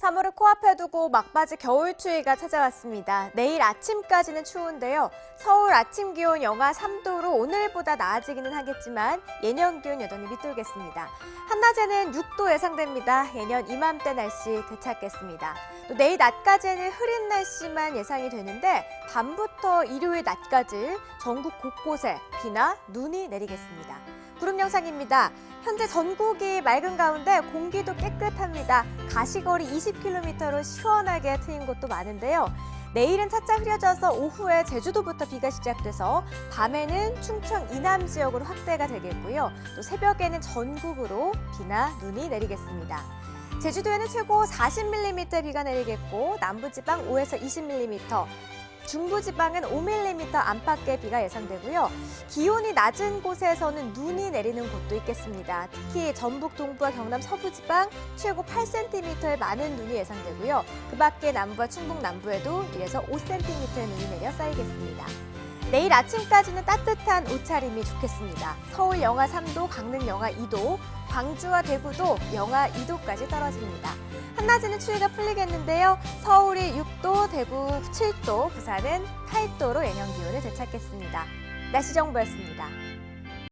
3월을 코앞에 두고 막바지 겨울 추위가 찾아왔습니다. 내일 아침까지는 추운데요. 서울 아침 기온 영하 3도로 오늘보다 나아지기는 하겠지만 예년 기온 여전히 밑돌겠습니다. 한낮에는 6도 예상됩니다. 예년 이맘때 날씨 되찾겠습니다. 또 내일 낮까지는 흐린 날씨만 예상이 되는데 밤부터 일요일 낮까지 전국 곳곳에 비나 눈이 내리겠습니다. 구름 영상입니다. 현재 전국이 맑은 가운데 공기도 깨끗합니다. 가시거리 20km로 시원하게 트인 곳도 많은데요. 내일은 차차 흐려져서 오후에 제주도부터 비가 시작돼서 밤에는 충청 이남 지역으로 확대가 되겠고요. 또 새벽에는 전국으로 비나 눈이 내리겠습니다. 제주도에는 최고 40mm 비가 내리겠고 남부지방 5에서 20mm, 중부지방은 5mm 안팎의 비가 예상되고요. 기온이 낮은 곳에서는 눈이 내리는 곳도 있겠습니다. 특히 전북 동부와 경남 서부지방 최고 8cm의 많은 눈이 예상되고요. 그 밖에 남부와 충북 남부에도 1에서 5cm의 눈이 내려 쌓이겠습니다. 내일 아침까지는 따뜻한 옷차림이 좋겠습니다. 서울 영하 3도, 강릉 영하 2도, 광주와 대구도 영하 2도까지 떨어집니다. 한낮에는 추위가 풀리겠는데요. 서울이 6도, 대구 7도, 부산은 8도로 예년 기온을 되찾겠습니다. 날씨 정보였습니다.